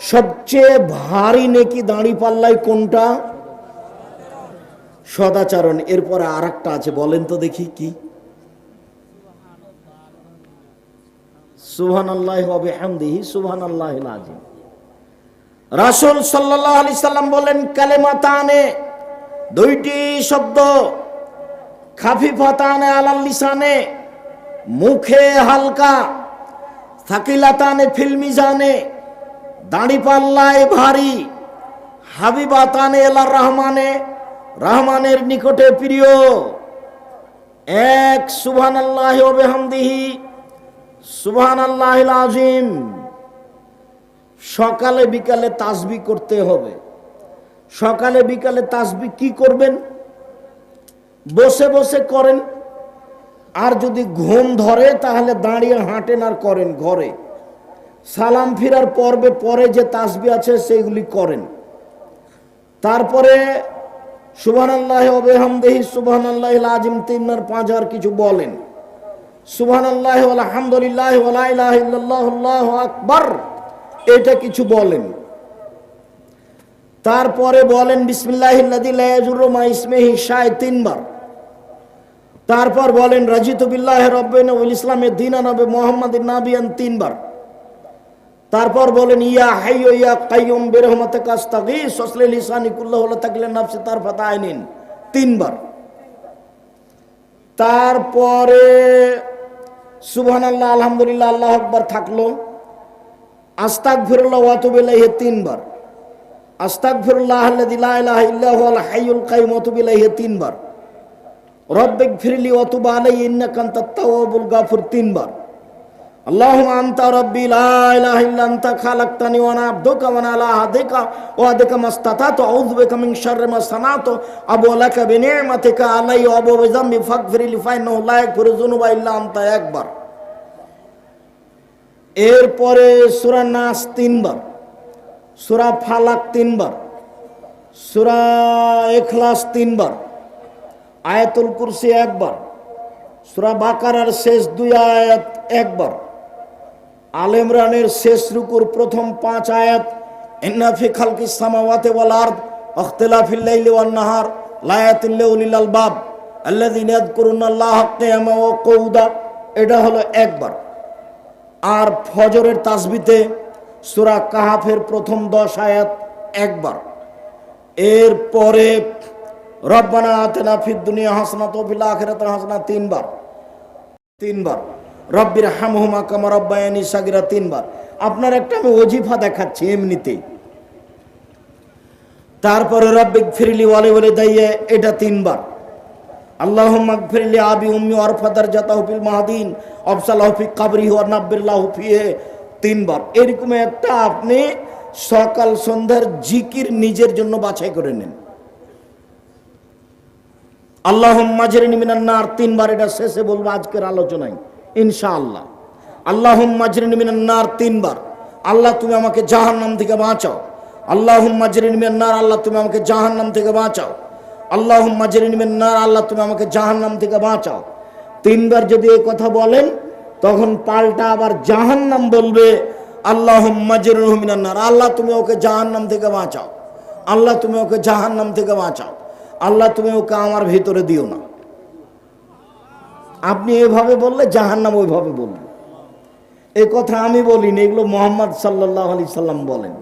সবচেয়ে ভারী নেকি দাঁড়ি পাল্লায় কোনটা? সদাচরণ। এরপরে আর একটা আছে, বলেন তো দেখি কি। সুবহান আল্লাহ হবে হামদিহি সুবহান আল্লাহ আজিম রাসুল সাল্লাহ আলি সাল্লাম বলেন, কালেমাতানে, দুইটি শব্দ, খাফিফাতানে আলাল লিসানে, মুখে হালকা থাকিলাতানে ফিল্মিজানে দাড়ি পাল্লায় ভারী হাবিবাতানে এলা রহমানে, রহমানের নিকটে প্রিয়। এক সুবহান আল্লাহ বেহামদিহি সুবহান আল্লাহ আজিম সকালে বিকালে তাসবি করতে হবে। সকালে বিকালে তাসবি কি করবেন? বসে বসে করেন। আর যদি ঘুম ধরে, তাহলে দাঁড়িয়ে হাঁটেন আর করেন ঘরে। সালাম ফিরার পর্বে পরে যে তাসবি আছে সেইগুলি করেন। তারপরে সুবহান আল্লাহ অবেহামদেহি সুবহান আল্লাহ আজিম তিনার পাঁচ আর কিছু বলেন। সুবহান আল্লাহ আলহামদুলিল্লাহ আকবর, এটা কিছু বলেন। তারপরে বলেন বিসমিল্লাহ ইসমেহি শায় তিনবার। তারপর বলেন, রাজিত বিল্লাহ রব্বেন ইসলামের দিনা নবে মোহাম্মদ নাবিয়ান তিনবার। তারপর বলেন, ইয়া হাই ইয়া কাইয়ুম বেরহমতে কাস্তাগি সসলে লিসানি কুল্লাহ হলো থাকলে নাফসে, তার ফাতা আইনিন। তিনবার। তারপরে, সুবহানাল্লাহ, আলহামদুলিল্লাহ, আল্লাহ আকবার থাকল। আস্তাক ফিরুল্লাহ ওয়াতুবিল্লাহি তিনবার। আস্তাক ফিরুল্লাহ আল্লাযী লা ইলাহা ইল্লাহু আল হাইয়ুল কাইয়ুম ওয়াতুবিল্লাহি তিনবার। রব্বিক ফিরলি ওয়াতুব আলাইহি, ইন্নাকা আনতাত তাওয়াবুল গাফুর, তিনবার। اللهم انت ربي لا اله الا انت خلقتني وانا عبدك وانا على عهدك وعهدك ما استطعت اعوذ بك من شر ما صنعت ابو لك بنعمتك علي وابو بذنبي فاغفر لي فانه لا يغفر الذنوب الا انت একবার এরপরে সূরা নাস তিনবার সূরা ফালাক তিনবার সূরা ইখলাস তিনবার আয়াতুল কুরসি একবার সূরা বাকারার শেষ দুই আয়াত একবার আল ইমরানের শেষ রুকুর প্রথম পাঁচ আয়াত, ইন্না ফি খালকিস সামাওয়াতি ওয়াল আরদ ইখতিলাফিল লাইলি ওয়ান নাহার লায়াতিল লিউলিল আলবাব আল্লাযিনা ইয়াযকুরুনাল্লাহা কিয়ামা ওয়া কউদা এটা হলো একবার। আর ফজরের তাসবিতে সূরা কাহাফের প্রথম দশ আয়াত একবার। এর পরে রব্বানা আতেনা ফিদ দুনিয়া হাসনাত ওয়া ফিল আখিরাতি হাসনা তিনবার। তিনবার। রব্বির হামহুমা কামা রব্বায়ানি সাগিরা তিনবার। আপনার একটা আমি ওজিফা দেখাচ্ছি এমনিতেই তারপরে রব্বিক ফিরলি ওয়ালে বলে দাইয়ে এটা তিনবার। আল্লাহ ফিরলি আবি উম্মি অরফাদার জাতা হুফিল মাহাদিন অফসাল হফি কাবরি হওয়ার নাব্বিল্লাহ হুফিয়ে তিনবার। এরকম একটা আপনি সকাল সন্ধ্যার জিকির নিজের জন্য বাছাই করে নেন। আল্লাহ মাজরিন মিনান্নার তিনবার এটা শেষে বলব আজকের আলোচনায়। ইনশাআল্লাহ। আল্লাহ মাজরিন মিনান্নার তিনবার। আল্লাহ, তুমি আমাকে জাহান নাম থেকে বাঁচাও। আল্লাহ মাজরিন মিনান্নার আল্লাহ, তুমি আমাকে জাহান নাম থেকে বাঁচাও। আল্লাহ মাজরিন মিনান্নার আল্লাহ, তুমি আমাকে জাহান নাম থেকে বাঁচাও। তিনবার যদি এই কথা বলেন, তখন পাল্টা আবার জাহান নাম বলবে আল্লাহ মাজরিন মিনান্নার আল্লাহ, তুমি ওকে জাহান নাম থেকে বাঁচাও। আল্লাহ, তুমি ওকে জাহান নাম থেকে বাঁচাও। আল্লাহ, তুমি ওকে আমার ভিতরে দিও না। আপনি এভাবে বললে জাহান্নাম ওইভাবে বলবে। এই কথা আমি বলিনি, এগুলো মোহাম্মদ সাল্লাহ আলি সাল্লাম বলেন।